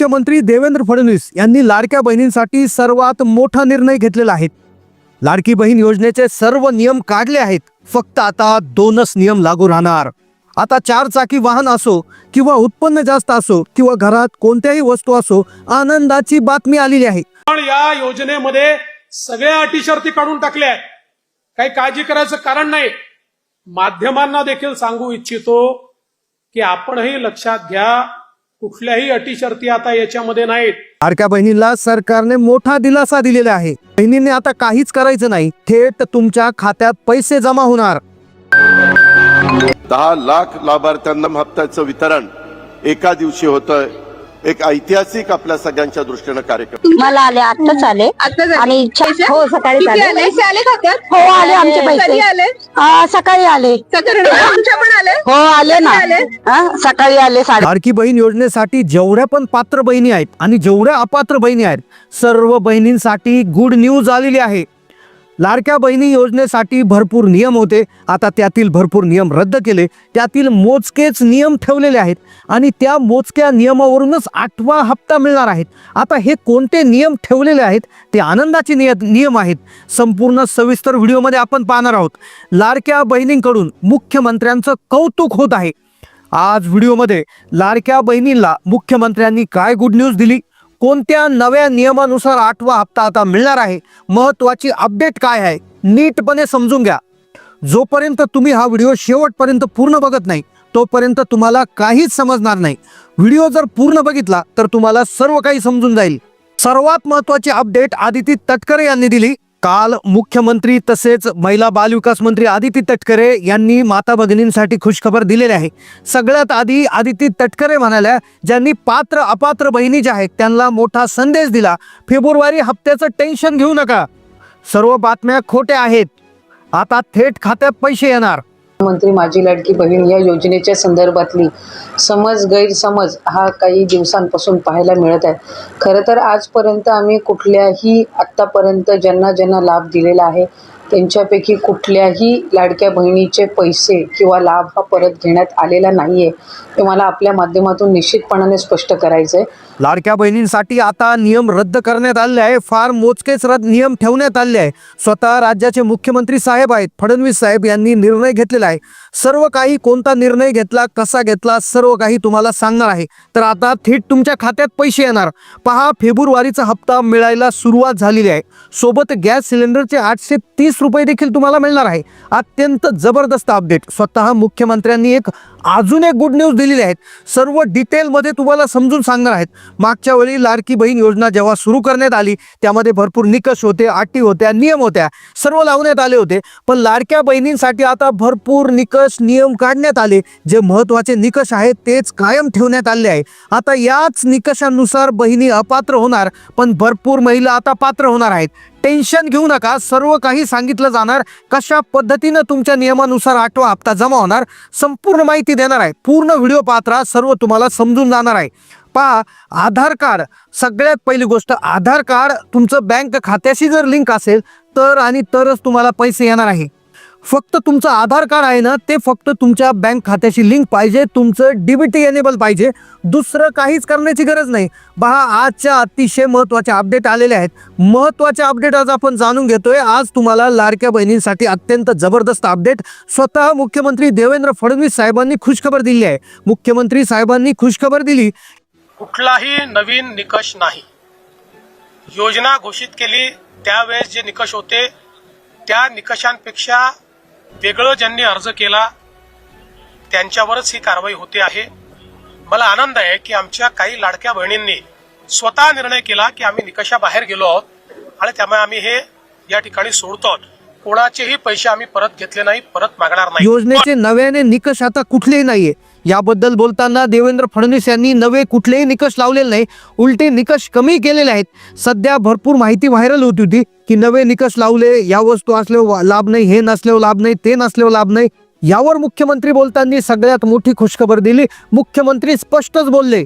मुख्यमंत्री देवेंद्र फडणवीस यांनी लाडक्या बहिणींसाठी सर्वात मोठा निर्णय घेतलेला आहे. लाडकी बहीण योजनेचे सर्व नियम काढले आहेत. फक्त आता दोनच नियम लागू राहणार. आता चार चाकी वाहन असो किंवा उत्पन्न जास्त असो किंवा घरात कोणत्याही वस्तू असो आनंदाची बातमी आलेली आहे. पण या योजनेमध्ये सगळ्या अटी शर्ती काढून टाकल्या आहेत. काही काळजी करायचं कारण नाही. माध्यमांना देखील सांगू इच्छितो की आपणही लक्षात घ्या कुठल्याही अटी शर्ती आता याच्यामध्ये नाहीत. लाडक्या बहिणीला सरकारने मोठा दिलासा दिलेला आहे. बहिणींनी आता काहीच करायचं नाही. थेट तुमच्या खात्यात पैसे जमा होणार. दहा लाख लाभार्थ्यांना हप्त्याचं वितरण एका दिवशी होतंय. एक ऐतिहासिक आपल्या सगळ्यांच्या दृष्टीनं कार्यक्रम. मला आले आत्ताच आले. आणि इच्छा? हो सकाळी किती आले. आले? पैसे आले खात्यात हो आले आमचे कधी पैसे. आले? आ, सकाळी आले. सकाळी तुमच्या पण आले? हो आले ना. आले? हा, सकाळी आले साडे लाडकी बहीण योजनेसाठी जेवढ्या पण पात्र बहिणी आहेत आणि जेवढ्या अपात्र बहिणी आहेत सर्व बहिणींसाठी गुड न्यूज आलेली आहे. लाडक्या बहिणी योजनेसाठी भरपूर नियम होते. आता त्यातील भरपूर नियम रद्द केले. त्यातील मोजकेच नियम ठेवलेले आहेत. आणि त्या मोजक्या नियमावरूनच आठवा हप्ता मिळणार आहेत. आता हे कोणते नियम ठेवलेले आहेत? ते आनंदाचे निय नियम आहेत. संपूर्ण सविस्तर व्हिडिओमध्ये आपण पाहणार आहोत. लाडक्या बहिणींकडून मुख्यमंत्र्यांचं कौतुक होत आहे. आज व्हिडिओमध्ये लाडक्या बहिणींना मुख्यमंत्र्यांनी काय गुड न्यूज दिली? कोणत्या नव्या नियमानुसार आठवा हप्ता आता मिळणार आहे? महत्वाची अपडेट काय आहे? नीटपणे समजून घ्या. जोपर्यंत तुम्ही हा व्हिडिओ शेवटपर्यंत पूर्ण बघत नाही तोपर्यंत तुम्हाला काहीच समजणार नाही. व्हिडिओ जर पूर्ण बघितला तर तुम्हाला सर्व काही समजून जाईल. सर्वात महत्वाची अपडेट आदिती तटकरे यांनी दिली. काल मुख्यमंत्री तसेच महिला बालविकास मंत्री आदिती तटकरे यांनी माता भगिनींसाठी खुशखबर दिलेली आहे. सगळ्यात आधी आदिती तटकरे म्हणाल्या ज्यांनी पात्र अपात्र बहिणी ज्या आहेत त्यांना मोठा संदेश दिला. फेब्रुवारी हप्त्याचं टेन्शन घेऊ नका. सर्व बातम्या खोट्या आहेत. आता थेट खात्यात पैसे येणार. मंत्री माझी लाडकी बहीण या योजनेच्या संदर्भातली समज गैरसमज हा काही दिवसांपासून पाहायला मिळत आहे. खरं तर आजपर्यंत आम्ही कुठल्याही आत्तापर्यंत ज्यांना ज्यांना लाभ दिलेला आहे त्यांच्यापैकी कुठल्याही लाडक्या बहिणीचे पैसे किंवा लाभ हा परत घेण्यात आलेला नाही आहे हे मला आपल्या माध्यमातून निश्चितपणाने स्पष्ट करायचं आहे लाडक्या बहिणींसाठी आता नियम रद्द करण्यात आले आहे फार मोजकेच रद्द नियम ठेवण्यात आले आहे. स्वतः राज्याचे मुख्यमंत्री साहेब आहेत फडणवीस साहेब यांनी निर्णय घेतलेला आहे. सर्व काही कोणता निर्णय घेतला कसा घेतला सर्व काही तुम्हाला सांगणार आहे. तर आता थेट तुमच्या खात्यात पैसे येणार. पहा फेब्रुवारीचा हप्ता मिळायला सुरुवात झालेली आहे. सोबत गॅस सिलेंडरचे आठशे तीस रुपये देखील तुम्हाला मिळणार आहे. अत्यंत जबरदस्त अपडेट स्वतः मुख्यमंत्र्यांनी एक अजून एक गुड न्यूज दिलेली आहेत. सर्व डिटेलमध्ये तुम्हाला समजून सांगणार आहेत. मागच्या वेळी लाडकी बहीण योजना जेव्हा सुरू करण्यात आली त्यामध्ये भरपूर निकष होते अटी होत्या नियम होत्या सर्व लावण्यात आले होते. पण लाडक्या बहिणींसाठी आता भरपूर निकष नियम काढण्यात आले. जे महत्त्वाचे निकष आहेत तेच कायम ठेवण्यात आले आहे. आता याच निकषानुसार बहिणी अपात्र होणार पण भरपूर महिला आता पात्र होणार आहेत. टेन्शन घेऊ नका. सर्व काही सांगितलं जाणार. कशा पद्धतीनं तुमच्या नियमानुसार आठवा हप्ता जमा होणार संपूर्ण माहिती देणार आहे. पूर्ण व्हिडिओ पाहत राहा. सर्व तुम्हाला समजून जाणार आहे. पहा आधार कार्ड. सगळ्यात पहिली गोष्ट आधार कार्ड तुमचं बँक खात्याशी जर लिंक असेल तर आणि तरच तुम्हाला पैसे येणार आहे. फक्त तुमचं आधार कार्ड आहे ना ते फक्त तुमच्या बँक खात्याशी लिंक पाहिजे तुमचं डीबीटी एनेबल पाहिजे. दुसरं काहीच करण्याची गरज नाही. पहा आजच्या अतिशय महत्त्वाच्या अपडेट आलेले आहेत. महत्त्वाचे अपडेट आज आपण जाणून घेतोय. आज तुम्हाला लाडक्या बहिणींसाठी अत्यंत जबरदस्त अपडेट स्वतः मुख्यमंत्री देवेंद्र फडणवीस साहेबांनी खुशखबर दिली आहे. मुख्यमंत्री साहेबांनी खुशखबर दिली. कुठलाही नवीन निकष नाही. योजना घोषित केली त्यावेळेस जे निकष होते त्या निकषांपेक्षा वेगळं ज्यांनी अर्ज केला त्यांच्यावरच ही कारवाई होते आहे. मला आनंद आहे की आमच्या काही लाडक्या बहिणींनी स्वतः निर्णय केला की आम्ही निकषाबाहेर गेलो आहोत आणि त्यामुळे आम्ही हे या ठिकाणी सोडतो आहोत. कोणाचेही पैसे आम्ही परत घेतले नाही परत मागणार नाही. योजनेचे नव्याने निकष आता कुठलेही नाहीये. याबद्दल बोलताना देवेंद्र फडणवीस यांनी नवे कुठलेही निकष लावलेले नाही उलटे निकष कमी केलेले आहेत. सध्या भरपूर माहिती व्हायरल होती होती की नवे निकष लावले या वस्तू असल्यावर लाभ नाही हे नसल्यावर लाभ नाही ते नसल्यावर लाभ नाही. यावर मुख्यमंत्री बोलताना सगळ्यात मोठी खुशखबर दिली. मुख्यमंत्री स्पष्टच बोलले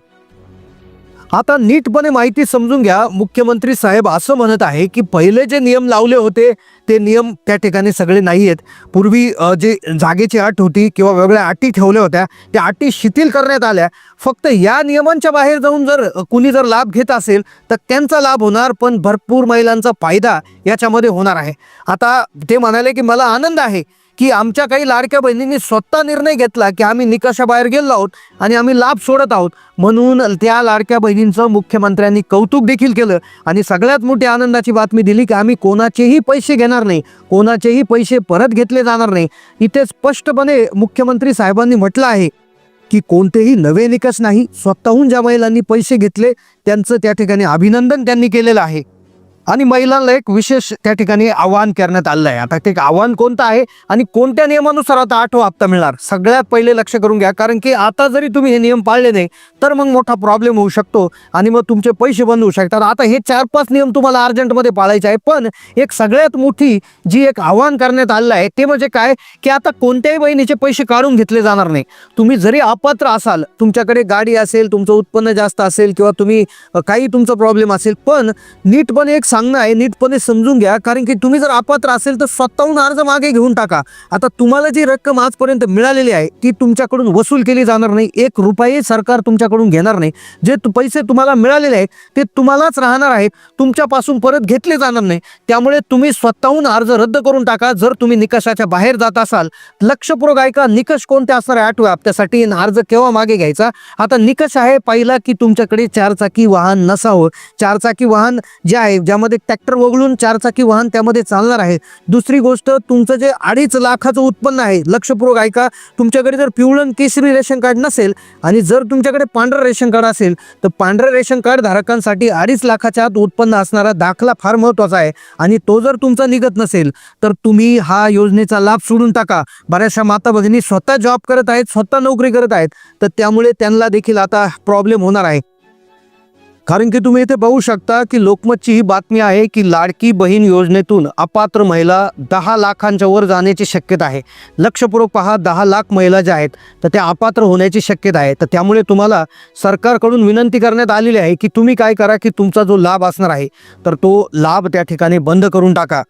आता नीटपणे माहिती समजून घ्या. मुख्यमंत्री साहेब असं म्हणत आहे की पहिले जे नियम लावले होते ते नियम त्या ठिकाणी सगळे नाही आहेत पूर्वी जे जागेची अट होती किंवा वेगळ्या अटी ठेवल्या होत्या त्या अटी शिथिल करण्यात आल्या. फक्त या नियमांच्या बाहेर जाऊन जर कुणी जर लाभ घेत असेल तर त्यांचा लाभ होणार पण भरपूर महिलांचा फायदा याच्यामध्ये होणार आहे. आता ते म्हणाले की मला आनंद आहे. की आमच्या काही लाडक्या बहिणींनी स्वतः निर्णय घेतला की आम्ही निकषाबाहेर गेलो आहोत आणि आम्ही लाभ सोडत आहोत. म्हणून त्या लाडक्या बहिणींचं मुख्यमंत्र्यांनी कौतुक देखील केलं. आणि सगळ्यात मोठी आनंदाची बातमी दिली की आम्ही कोणाचेही पैसे घेणार नाही. कोणाचेही पैसे परत घेतले जाणार नाही. इथे स्पष्टपणे मुख्यमंत्री साहेबांनी म्हटलं आहे की कोणतेही नवे निकष नाही. स्वतःहून ज्या महिलांनी पैसे घेतले त्यांचं त्या ठिकाणी अभिनंदन त्यांनी केलेलं आहे. आणि महिलांना एक विशेष त्या ठिकाणी आव्हान करण्यात आलं आहे आता ते आव्हान कोणतं आहे आणि कोणत्या नियमानुसार आता आठवा हप्ता मिळणार? सगळ्यात पहिले लक्ष करून घ्या कारण की आता जरी तुम्ही हे नियम पाळले नाही तर मग मोठा प्रॉब्लेम होऊ शकतो आणि मग तुमचे पैसे बंद होऊ शकतात. आता हे चार पाच नियम तुम्हाला अर्जंटमध्ये पाळायचे आहे पण एक सगळ्यात मोठी जी एक आव्हान करण्यात आलं आहे ते म्हणजे काय? की आता कोणत्याही बहिणीचे पैसे काढून घेतले जाणार नाही. तुम्ही जरी अपात्र असाल तुमच्याकडे गाडी असेल तुमचं उत्पन्न जास्त असेल किंवा तुम्ही काही तुमचा प्रॉब्लेम असेल पण नीटपणे एक सांगणं आहे नीटपणे समजून घ्या. कारण की तुम्ही जर अपात्र असेल तर स्वतःहून अर्ज मागे घेऊन टाका. आता तुम्हाला जी रक्कम आजपर्यंत मिळालेली आहे ती तुमच्याकडून वसूल केली जाणार नाही. एक रुपये सरकार तुमच्याकडून घेणार नाही. जे तु- पैसे तुम्हाला मिळालेले आहेत ते तुम्हालाच राहणार आहेत. तुमच्यापासून परत घेतले जाणार नाही. त्यामुळे तुम्ही स्वतःहून अर्ज रद्द करून टाका. जर तुम्ही निकषाच्या बाहेर जात असाल लक्षपूर्वक ऐका निकष कोणते असणार आहे? आठव्या हप्त्यासाठी अर्ज केव्हा मागे घ्यायचा? आता निकष आहे पहिला की तुमच्याकडे चारचाकी वाहन नसावं. चारचाकी वाहन जे आहे ज्या त्यामध्ये ट्रॅक्टर वगळून चारचाकी वाहन त्यामध्ये चालणार आहे. दुसरी गोष्ट तुमचं जे अडीच लाखाचं उत्पन्न आहे लक्षपूर्वक ऐका. तुमच्याकडे जर पिवळण केसरी रेशन कार्ड नसेल आणि जर तुमच्याकडे पांढरं रेशन कार्ड असेल तर पांढरं रेशन कार्ड धारकांसाठी अडीच लाखाच्या आत उत्पन्न असणारा दाखला फार महत्त्वाचा आहे. आणि तो जर तुमचा निघत नसेल तर तुम्ही हा योजनेचा लाभ सोडून टाका. बऱ्याचशा माता भगिनी स्वतः जॉब करत आहेत स्वतः नोकरी करत आहेत तर त्यामुळे त्यांना देखील आता प्रॉब्लेम होणार आहे. कारण की तुम्ही इथे पाहू शकता की लोकमतची ही बातमी आहे की लाडकी बहीण योजनेतून अपात्र महिला दहा लाखांच्या वर जाण्याची शक्यता आहे. लक्षपूर्वक पहा दहा लाख महिला ज्या आहेत तर त्या अपात्र होण्याची शक्यता आहे. तर त्यामुळे तुम्हाला सरकारकडून विनंती करण्यात आलेली आहे की तुम्ही काय करा की तुमचा जो लाभ असणार आहे तर तो लाभ त्या ठिकाणी बंद करून टाका.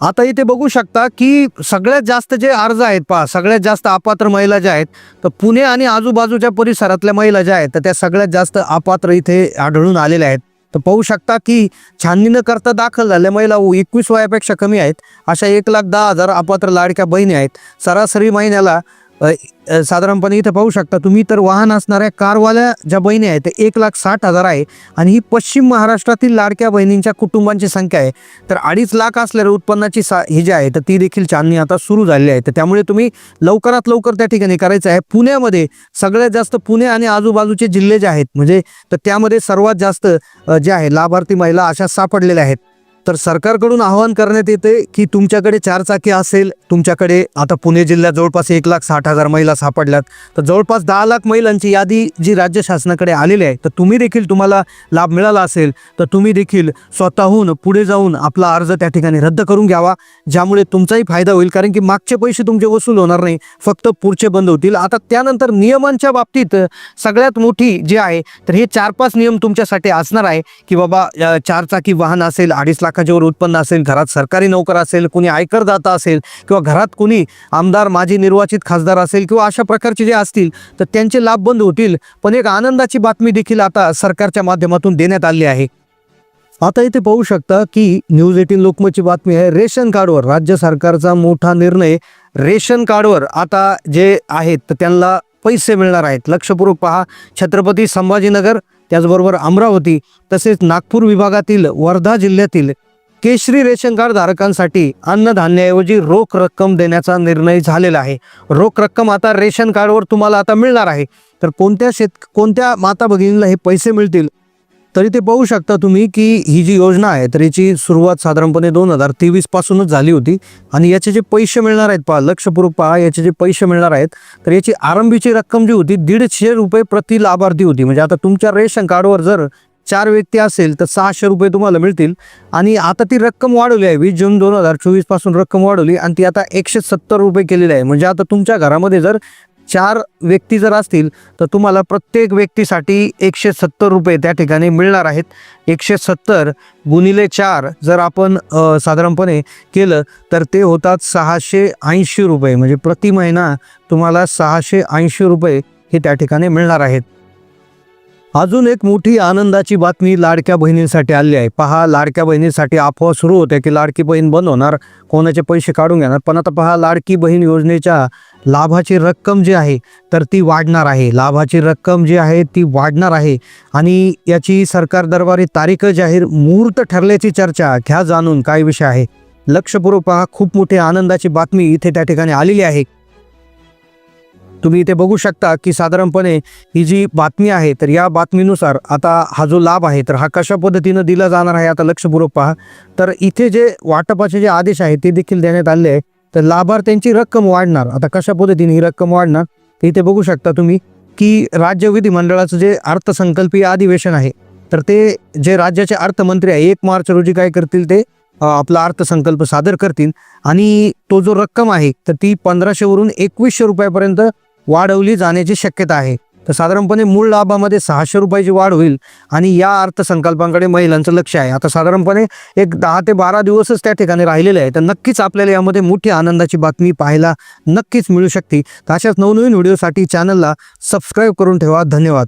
आता इथे बघू शकता की सगळ्यात जास्त जे अर्ज आहेत पहा सगळ्यात जास्त अपात्र महिला ज्या आहेत तर पुणे आणि आजूबाजूच्या परिसरातल्या महिला ज्या आहेत तर त्या सगळ्यात जास्त अपात्र इथे आढळून आलेल्या आहेत. तर पाहू शकता की छाननी न करता दाखल झाल्या महिला एकवीस वयापेक्षा कमी आहेत. अशा एक लाख दहा हजार अपात्र लाडक्या बहिणी आहेत. सरासरी महिन्याला साधारणपणे इथं पाहू शकता तुम्ही तर वाहन असणाऱ्या कारवाल्या ज्या बहिणी आहेत ते एक लाख साठ हजार आहे आणि ही पश्चिम महाराष्ट्रातील लाडक्या बहिणींच्या कुटुंबांची संख्या आहे. तर अडीच लाख असलेल्या उत्पन्नाची सा ही जी आहे तर ती देखील चांदणी आता सुरू झालेली आहे. तर त्यामुळे तुम्ही लवकरात लवकर त्या ठिकाणी करायचं आहे. पुण्यामध्ये सगळ्यात जास्त पुणे आणि आजूबाजूचे जिल्हे जे आहेत म्हणजे तर त्यामध्ये सर्वात जास्त जे आहे लाभार्थी महिला अशा सापडलेल्या आहेत. तर सरकारकडून आवाहन करण्यात येते की तुमच्याकडे चारचाकी असेल तुमच्याकडे आता पुणे जिल्ह्यात जवळपास एक लाख साठ हजार महिला सापडल्यात. तर जवळपास दहा लाख महिलांची यादी जी राज्य शासनाकडे आलेली आहे तर तुम्ही देखील तुम्हाला लाभ मिळाला असेल तर तुम्ही देखील स्वतःहून पुढे जाऊन आपला अर्ज त्या ठिकाणी रद्द करून घ्यावा ज्यामुळे तुमचाही फायदा होईल. कारण की मागचे पैसे तुमचे वसूल होणार नाही फक्त पुढचे बंद होतील. आता त्यानंतर नियमांच्या बाबतीत सगळ्यात मोठी जी आहे तर हे चार पाच नियम तुमच्यासाठी असणार आहे की बाबा चारचाकी वाहन असेल अडीच लाख लाखाच्या वर उत्पन्न असेल घरात सरकारी नोकर असेल कुणी आयकरदाता असेल किंवा घरात कुणी आमदार माजी निर्वाचित खासदार असेल किंवा अशा प्रकारचे जे असतील तर त्यांचे लाभ बंद होतील. पण एक आनंदाची बातमी देखील आता सरकारच्या माध्यमातून देण्यात आली आहे. आता इथे पाहू शकता की न्यूज एटीन लोकमतची बातमी आहे. रेशन कार्डवर राज्य सरकारचा मोठा निर्णय. रेशन कार्डवर आता जे आहेत तर त्यांना पैसे मिळणार आहेत. लक्षपूर्वक पहा. छत्रपती संभाजीनगर त्याचबरोबर अमरावती तसेच नागपूर विभागातील वर्धा जिल्ह्यातील केशरी रेशन कार्ड धारकांसाठी अन्नधान्याऐवजी रोख रक्कम देण्याचा निर्णय झालेला आहे. रोख रक्कम आता रेशन कार्डवर तुम्हाला आता मिळणार आहे. तर कोणत्या शेत कोणत्या माता भगिनीला हे पैसे मिळतील? तरी ते पाहू शकता तुम्ही की ही जी योजना आहे तर याची सुरुवात साधारणपणे दोन हजार तेवीस पासूनच झाली होती. आणि याचे जे पैसे मिळणार आहेत पहा लक्षपूर्वक पहा याचे जे पैसे मिळणार आहेत तर याची आरंभीची रक्कम जी होती दीडशे रुपये प्रति लाभार्थी होती. म्हणजे आता तुमच्या रेशन कार्डवर जर चार व्यक्ती असेल तर सहाशे रुपये तुम्हाला मिळतील. आणि आता ती रक्कम वाढवली आहे. वीस जून दोन हजार चोवीसपासून रक्कम वाढवली आणि ती आता एकशे सत्तर रुपये केलेली आहे. म्हणजे आता तुमच्या घरामध्ये जर चार व्यक्ती जर असतील तर तुम्हाला प्रत्येक व्यक्तीसाठी एकशे सत्तर रुपये त्या ठिकाणी मिळणार आहेत. एकशे सत्तर गुणिले चार जर आपण साधारणपणे केलं तर ते होतात सहाशे ऐंशी रुपये. म्हणजे प्रति महिना तुम्हाला सहाशे ऐंशी रुपये हे त्या ठिकाणी मिळणार आहेत. अजून एक मोठी आनंदाची बातमी लाडक्या बहिणींसाठी आली आहे. पहा लाडक्या बहिणीसाठी अफवा सुरू होते की लाडकी बहीण बनवणार कोणाचे पैसे काढून घेणार? पण आता पहा लाडकी बहीण योजनेच्या लाभाची रक्कम जी आहे तर ती वाढणार आहे. लाभाची रक्कम जी आहे ती वाढणार आहे. आणि याची सरकार दरबारी तारीख जाहीर मुहूर्त ठरल्याची चर्चा घ्या जाणून काय विषय आहे? लक्षपूर्वक पहा खूप मोठी आनंदाची बातमी इथे त्या ठिकाणी आलेली आहे. तुम्ही इथे बघू शकता की साधारणपणे ही जी बातमी आहे तर या बातमीनुसार आता हा जो लाभ आहे तर हा कशा पद्धतीनं दिला जाणार आहे आता लक्षपूर्वक पहा. तर इथे जे वाटपाचे जे आदेश आहे ते देखील देण्यात आले आहे. तर लाभार्थ्यांची रक्कम वाढणार. आता कशा पद्धतीने ही रक्कम वाढणार तर इथे बघू शकता तुम्ही की राज्य विधिमंडळाचं जे अर्थसंकल्पीय अधिवेशन आहे तर ते जे राज्याचे अर्थमंत्री आहे एक मार्च रोजी काय करतील ते आपला अर्थसंकल्प सादर करतील. आणि तो जो रक्कम आहे तर ती पंधराशेवरून एकवीसशे रुपयापर्यंत वाढवली जाण्याची शक्यता आहे. तर साधारणपणे मूळ लाभामध्ये सहाशे रुपयाची वाढ होईल आणि या अर्थसंकल्पांकडे महिलांचं लक्ष आहे. आता साधारणपणे एक दहा ते बारा दिवसच त्या ठिकाणी राहिलेले आहे तर नक्कीच आपल्याला यामध्ये मोठी आनंदाची बातमी पाहायला नक्कीच मिळू शकते. तर अशाच नवनवीन व्हिडिओसाठी चॅनलला सबस्क्राईब करून ठेवा. धन्यवाद.